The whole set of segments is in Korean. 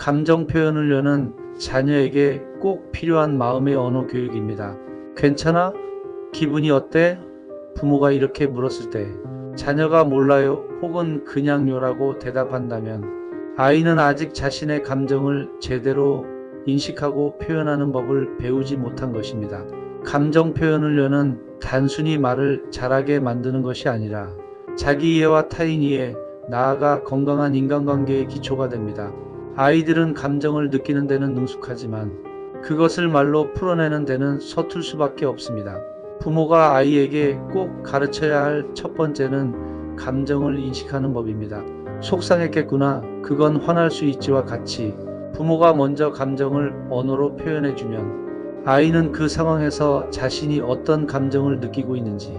감정 표현을 여는 자녀에게 꼭 필요한 마음의 언어 교육입니다. 괜찮아? 기분이 어때? 부모가 이렇게 물었을 때 자녀가 몰라요 혹은 그냥요라고 대답한다면 아이는 아직 자신의 감정을 제대로 인식하고 표현하는 법을 배우지 못한 것입니다. 감정 표현을 여는 단순히 말을 잘하게 만드는 것이 아니라 자기 이해와 타인 이해, 나아가 건강한 인간관계의 기초가 됩니다. 아이들은 감정을 느끼는 데는 능숙하지만 그것을 말로 풀어내는 데는 서툴 수밖에 없습니다. 부모가 아이에게 꼭 가르쳐야 할 첫 번째는 감정을 인식하는 법입니다. 속상했겠구나. 그건 화날 수 있지와 같이 부모가 먼저 감정을 언어로 표현해주면 아이는 그 상황에서 자신이 어떤 감정을 느끼고 있는지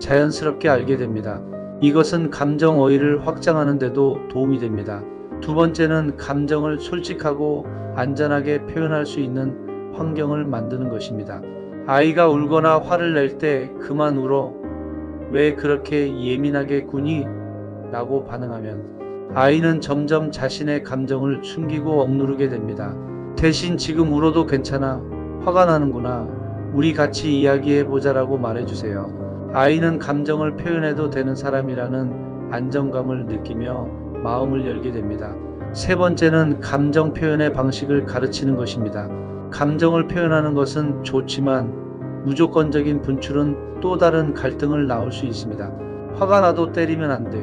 자연스럽게 알게 됩니다. 이것은 감정 어휘를 확장하는 데도 도움이 됩니다. 두 번째는 감정을 솔직하고 안전하게 표현할 수 있는 환경을 만드는 것입니다. 아이가 울거나 화를 낼 때 그만 울어. 왜 그렇게 예민하게 구니? 라고 반응하면 아이는 점점 자신의 감정을 숨기고 억누르게 됩니다. 대신 지금 울어도 괜찮아. 화가 나는구나. 우리 같이 이야기해 보자라고 말해주세요. 아이는 감정을 표현해도 되는 사람이라는 안정감을 느끼며 마음을 열게 됩니다. 세 번째는 감정 표현의 방식을 가르치는 것입니다. 감정을 표현하는 것은 좋지만 무조건적인 분출은 또 다른 갈등을 낳을 수 있습니다. 화가 나도 때리면 안 돼.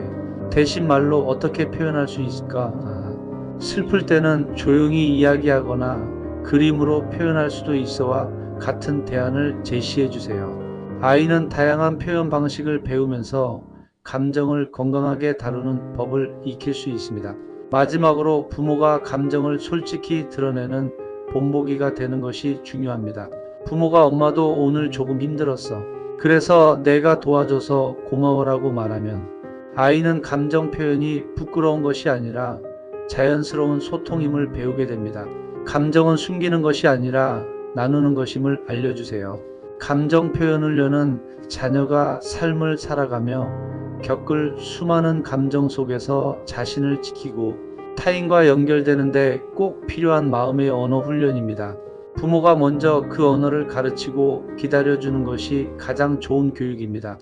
대신 말로 어떻게 표현할 수 있을까? 아, 슬플 때는 조용히 이야기하거나 그림으로 표현할 수도 있어와 같은 대안을 제시해 주세요. 아이는 다양한 표현 방식을 배우면서 감정을 건강하게 다루는 법을 익힐 수 있습니다. 마지막으로 부모가 감정을 솔직히 드러내는 본보기가 되는 것이 중요합니다. 부모가 엄마도 오늘 조금 힘들었어. 그래서 내가 도와줘서 고마워라고 말하면 아이는 감정 표현이 부끄러운 것이 아니라 자연스러운 소통임을 배우게 됩니다. 감정은 숨기는 것이 아니라 나누는 것임을 알려주세요. 감정 표현을 여는 자녀가 삶을 살아가며 겪을 수많은 감정 속에서 자신을 지키고 타인과 연결되는데 꼭 필요한 마음의 언어 훈련입니다. 부모가 먼저 그 언어를 가르치고 기다려주는 것이 가장 좋은 교육입니다.